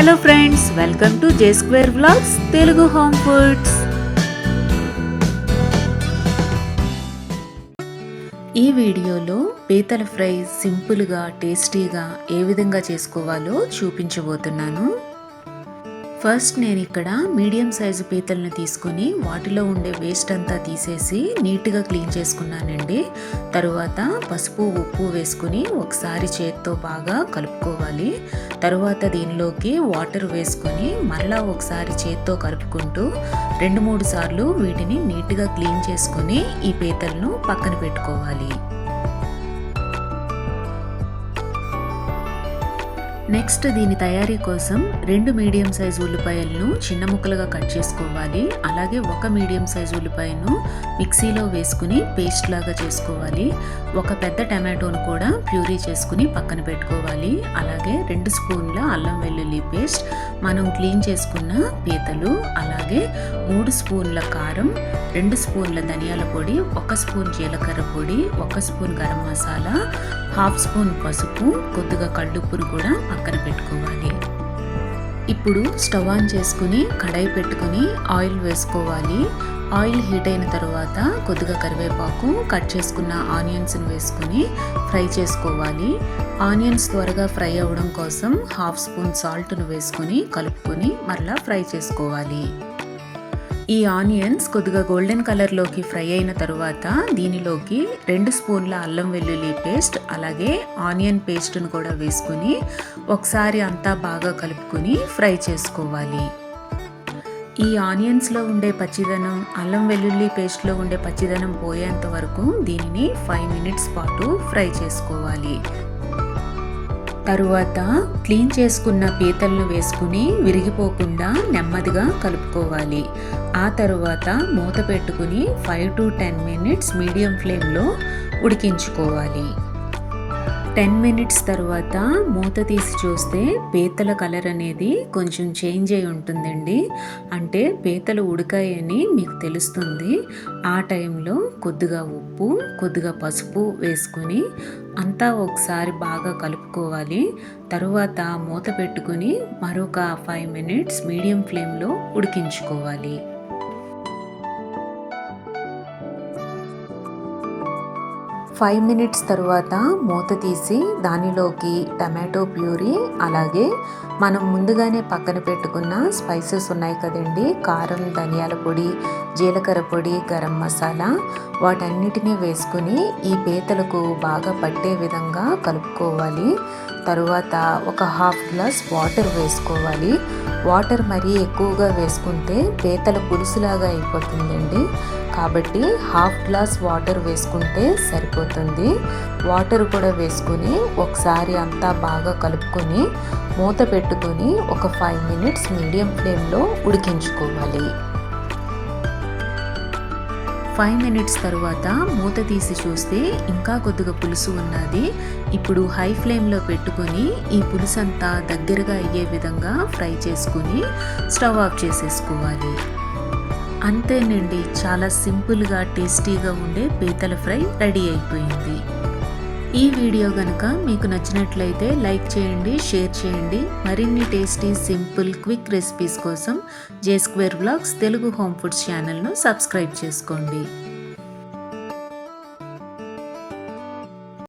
Hello friends welcome to J square blogs Telugu home foods ఈ వీడియోలో పీతల fry సింపుల్గా టేస్టీగా ఏ విధంగా చేసుకోవాలో చూపించబోతున్నాను. ఫస్ట్ నేను ఇక్కడ మీడియం సైజు పీతలను తీసుకొని వాటిలో ఉండే వేస్ట్ అంతా తీసేసి నీట్గా క్లీన్ చేసుకున్నానండి. తరువాత పసుపు ఉప్పు వేసుకుని ఒకసారి చేత్తో బాగా కలుపుకోవాలి. తరువాత దీనిలోకి వాటర్ వేసుకొని మరలా ఒకసారి చేత్తో కలుపుకుంటూ రెండు మూడు సార్లు వీటిని నీట్గా క్లీన్ చేసుకొని ఈ పీతలను పక్కన పెట్టుకోవాలి. నెక్స్ట్ దీని తయారీ కోసం రెండు మీడియం సైజు ఉల్లిపాయలను చిన్న ముక్కలుగా కట్ చేసుకోవాలి. అలాగే ఒక మీడియం సైజు ఉల్లిపాయను మిక్సీలో వేసుకుని పేస్ట్ లాగా చేసుకోవాలి. ఒక పెద్ద టమాటోను కూడా ప్యూరీ చేసుకుని పక్కన పెట్టుకోవాలి. అలాగే రెండు స్పూన్ల అల్లం వెల్లుల్లి పేస్ట్ మనం క్లీన్ చేసుకున్న పీతలు అలాగే మూడు స్పూన్ల కారం రెండు స్పూన్ల ధనియాల పొడి ఒక స్పూన్ జీలకర్ర పొడి ఒక spoon garam masala half spoon పసుపు కొద్దిగా కళ్ళుప్పును కూడా పక్కన పెట్టుకోవాలి. ఇప్పుడు స్టవ్ ఆన్ చేసుకుని కడాయి పెట్టుకుని ఆయిల్ వేసుకోవాలి. ఆయిల్ హీట్ అయిన తర్వాత కొద్దిగా కరివేపాకు కట్ చేసుకున్న ఆనియన్స్ని వేసుకుని ఫ్రై చేసుకోవాలి. ఆనియన్స్ త్వరగా ఫ్రై అవ్వడం కోసం హాఫ్ స్పూన్ సాల్ట్ను వేసుకొని కలుపుకొని మరలా ఫ్రై చేసుకోవాలి. ఈ ఆనియన్స్ కొద్దిగా గోల్డెన్ కలర్లోకి ఫ్రై అయిన తరువాత దీనిలోకి రెండు స్పూన్ల అల్లం వెల్లుల్లి పేస్ట్ అలాగే ఆనియన్ పేస్ట్ను కూడా వేసుకుని ఒకసారి అంతా బాగా కలుపుకొని ఫ్రై చేసుకోవాలి. ఈ ఆనియన్స్లో ఉండే పచ్చిదనం అల్లం వెల్లుల్లి పేస్ట్లో ఉండే పచ్చిదనం పోయేంత వరకు దీనిని ఫైవ్ మినిట్స్ పాటు ఫ్రై చేసుకోవాలి. తరువాత క్లీన్ చేసుకున్న పీతలను వేసుకుని విరిగిపోకుండా నెమ్మదిగా కలుపుకోవాలి. ఆ తరువాత మూత పెట్టుకుని five to ten minutes medium ఫ్లేమ్లో ఉడికించుకోవాలి. టెన్ మినిట్స్ తర్వాత మూత తీసి చూస్తే పీతల కలర్ అనేది కొంచెం చేంజ్ అయి ఉంటుందండి. అంటే పీతలు ఉడకాయని మీకు తెలుస్తుంది. ఆ టైంలో కొద్దిగా ఉప్పు కొద్దిగా పసుపు వేసుకొని అంతా ఒకసారి బాగా కలుపుకోవాలి. తరువాత మూత పెట్టుకుని మరొక ఫైవ్ మినిట్స్ మీడియం ఫ్లేమ్లో ఉడికించుకోవాలి. ఫైవ్ మినిట్స్ తర్వాత మూత తీసి దానిలోకి టమాటో ప్యూరీ అలాగే మనం ముందుగానే పక్కన పెట్టుకున్న స్పైసెస్ ఉన్నాయి కదండి. కారం ధనియాల పొడి జీలకర్ర పొడి గరం మసాలా వాటన్నిటినీ వేసుకుని ఈ పీతలకు బాగా పట్టే విధంగా కలుపుకోవాలి. తరువాత ఒక హాఫ్ గ్లాస్ వాటర్ వేసుకోవాలి. వాటర్ మరీ ఎక్కువగా వేసుకుంటే పీతల పులుసులాగా అయిపోతుందండి. కాబట్టి హాఫ్ గ్లాస్ వాటర్ వేసుకుంటే సరిపోతుంది. వాటర్ కూడా వేసుకుని ఒకసారి అంతా బాగా కలుపుకొని మూత పెట్టుకొని ఒక ఫైవ్ మినిట్స్ మీడియం ఫ్లేమ్లో ఉడికించుకోవాలి. ఫైవ్ మినిట్స్ తర్వాత మూత తీసి చూస్తే ఇంకా కొద్దిగా పులుసు ఉన్నది. ఇప్పుడు హై ఫ్లేమ్లో పెట్టుకొని ఈ పులుసు అంతా దగ్గరగా అయ్యే విధంగా ఫ్రై చేసుకుని స్టవ్ ఆఫ్ చేసేసుకోవాలి. అంతేనండి చాలా సింపుల్గా టేస్టీగా ఉండే పీతల ఫ్రై రెడీ అయిపోయింది. ఈ వీడియో కనుక మీకు నచ్చినట్లయితే లైక్ చేయండి షేర్ చేయండి. మరిన్ని టేస్టీ సింపుల్ క్విక్ రెసిపీస్ కోసం J square blogs Telugu home foods ఛానల్ను సబ్స్క్రైబ్ చేసుకోండి.